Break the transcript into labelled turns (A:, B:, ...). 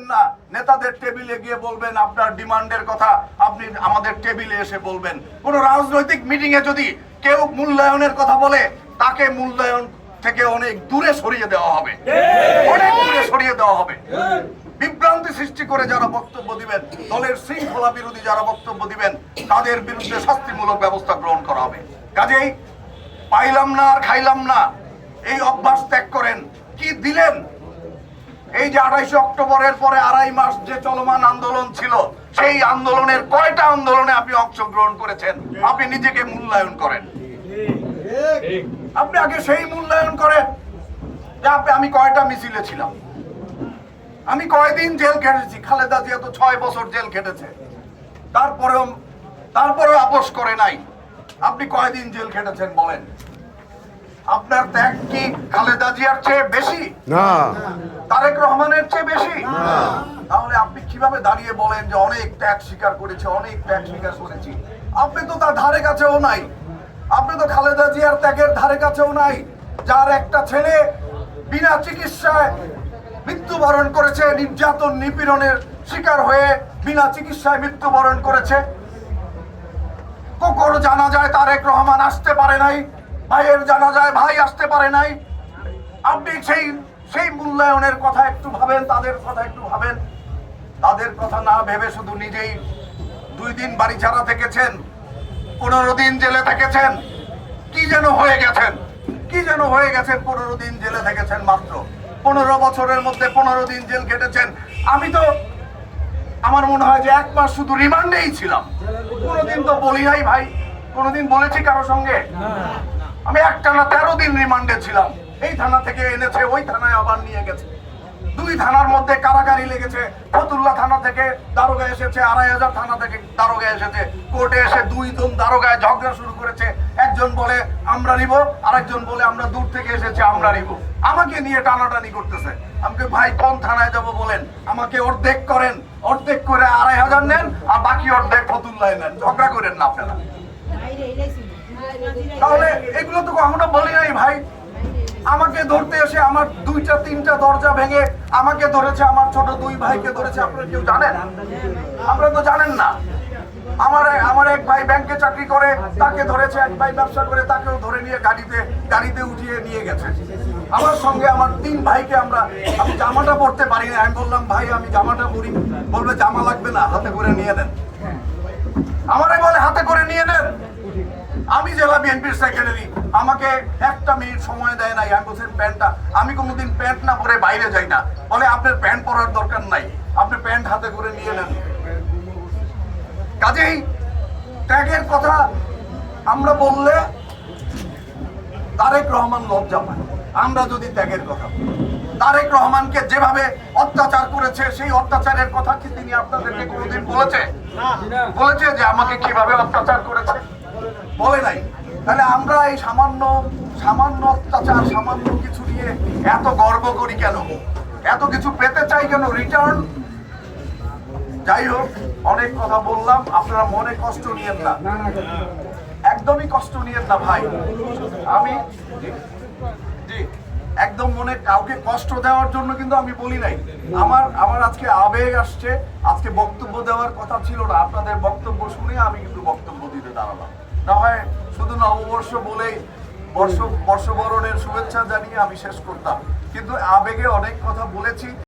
A: বসবেন না। নেতাদের টেবিলে গিয়ে বলবেন আপনার ডিমান্ডের কথা আপনি আমাদের টেবিলে এসে বলবেন। কোন রাজনৈতিক মিটিং এ যদি কেউ মূল্যায়নের কথা বলে তাকে মূল্যায়ন থেকে অনেক দূরে সরিয়ে দেওয়া হবে। অনেক দূরে সরিয়ে দেওয়া হবে। বিভ্রান্তি সৃষ্টি করে যারা বক্তব্য দিবেন দলের শৃঙ্খলা বিরোধী যারা বক্তব্য দিবেন তাদের বিরুদ্ধে শাস্তিমূলক ব্যবস্থা গ্রহণ করা হবে। কাজেই পাইলাম না আর খাইলাম না। এই অভ্যাস ত্যাগ করেন। কি দিলেন? এই যে আড়াইশে অক্টোবরের পরে আড়াই মাস যে চলমান আন্দোলন ছিল, সেই আন্দোলনের কয়টা আন্দোলনে আপনি অংশগ্রহণ করেছেন? আপনি নিজেকে মূল্যায়ন করেন। আপনি আগে সেই মূল্যায়ন করেন যে আপনি, আমি কয়টা মিছিলে ছিলাম। আমি কয়দিন জেল খেটেছি। খালেদা জিয়া তো ছয় বছর জেল খেটেছে। তারপরেও তারপরেও আপোষ করে নাই। আপনি কয়দিন জেল খেটেছেন বলেন? আপনার ত্যাগ কি খালেদা জিয়ার চেয়ে বেশি?
B: না।
A: তারেক রহমানের চেয়ে বেশি? তাহলে আপনি কীভাবে দাঁড়িয়ে বলেন যে অনেক ত্যাগ স্বীকার করেছে অনেক ত্যাগ স্বীকার করেছি? আপনি তো তার ধারে কাছেও নাই। আপনি তো খালেদা জিয়ার ত্যাগের ধারে কাছেও নাই। যার একটা ছেলে বিনা চিকিৎসায় মৃত্যুবরণ করেছে নির্যাতন নিপীড়নের শিকার হয়ে বিনা চিকিৎসায় মৃত্যুবরণ করেছে। কখনো জানা যায় তারেক রহমান আসতে পারে নাই। ভাইয়ের জানা যায় ভাই আসতে পারে নাই। আপনি সেই সেই মূল্যায়নের কথা একটু ভাবেন, তাদের কথা একটু ভাবেন। তাদের কথা না ভেবে শুধু নিজেই দুই দিন বাড়ি ছাড়া থেকেছেন, পনেরো দিন জেলে থেকেছেন। কি যেন হয়ে গেছেন, কি যেন হয়ে গেছেন পনেরো দিন জেলে থেকেছেন মাত্র। পনেরো বছরের মধ্যে পনেরো দিন জেল কেটেছেন আমি তো, আমার মনে হয় যে এক মাস শুধু রিমান্ডেই ছিলাম। কোনোদিন তো বলি নাই ভাই, কোনোদিন বলেছি কারও সঙ্গে? আমি একটানা তেরো দিন রিমান্ডে ছিলাম। এই থানা থেকে এনেছে, ওই থানায় আবার নিয়ে গেছে। দুই থানার মধ্যে কারাগারি লেগেছে। ফতুল্লা থানা থেকে দারোগা এসেছে, আড়াই হাজার থানা থেকে দারোগা এসেছে। কোর্টে এসে দুই জন দারোগায় ঝগড়া শুরু করেছে। একজন বলে, আমরা নিব। আরেকজন বলে, আমরা দূর থেকে এসেছে, আমরা নিব। আমাকে নিয়ে টানাটানি করতেছে। আমাকে ভাই, কোন থানায় যাব বলেন? আমাকে অর্ধেক করেন। অর্ধেক করে আড়াই হাজার নেন, আর বাকি অর্ধেক ফতুল্লায় নেন। ঝগড়া করেন না আপনারা। তাহলে এগুলো তো কখনো বলি নাই ভাই। আমাকে ধরতে এসে আমার দুইটা, তিনটা দরজা ভেঙে আমাকে ধরেছে, আমার ছোট দুই ভাইকে ধরেছে, আপনারা কেউ জানেন? আপনারা তো জানেন না। আমার আমার এক ভাই ব্যাংকে চাকরি করে, তাকে ধরেছে, এক ভাই ব্যবসা করে, তাকেও ধরে নিয়ে গাড়িতে গাড়িতে উঠিয়ে নিয়ে গেছে। আমার সঙ্গে আমার তিন ভাইকে আমরা আমি জামাটা পরতে পারি না। আমি বললাম, ভাই, আমি জামাটা পরি। বলবে, জামা লাগবে না, হাতে করে নিয়ে নেন। আমারে বলে, হাতে করে নিয়ে নেন। আমি জেলা বিএনপির সেক্রেটারি আমাকে একটা মিনিট সময় দেয় না আমি বলছি, প্যান্টটা আমি কোনোদিন প্যান্ট না পরে বাইরে যাই না। বলে, আপনার প্যান্ট পরার দরকার নাই। আপনি প্যান্ট হাতে করে নিয়ে নেন। কাজেই ত্যাগের কথা আমরা বললে তারেক রহমান লজ্জা পায়। আমরা যদি ত্যাগের কথা তারেক রহমানকে যেভাবে অত্যাচার করেছে, সেই অত্যাচারের কথা কি তিনি আপনাদেরকে কোনোদিন বলেছে? বলেছে যে, আমাকে কীভাবে অত্যাচার করেছে? বলে নাই। তাহলে আমরা এই সামান্য সামান্য অত্যাচার সামান্য কিছু নিয়ে এত গর্ব করি কেন? এত কিছু পেতে চাই কেন? রিটার্ন যাই হোক অনেক কথা বললাম। আপনারা মনে কষ্ট নিয়েন না। একদমই কষ্ট নিয়েন না ভাই। আমি জি, একদম মনে কাউকে কষ্ট দেওয়ার জন্য কিন্তু আমি বলি নাই। আমার আমার আজকে আবেগ আসছে। আজকে বক্তব্য দেওয়ার কথা ছিল না। আপনাদের বক্তব্য শুনে আমি কিন্তু বক্তব্য দিতে দাঁড়ালাম। না হয় শুধু নববর্ষ বলেই বর্ষ বর্ষবরণের শুভেচ্ছা জানিয়ে আমি শেষ করতাম। কিন্তু আবেগে অনেক কথা বলেছি।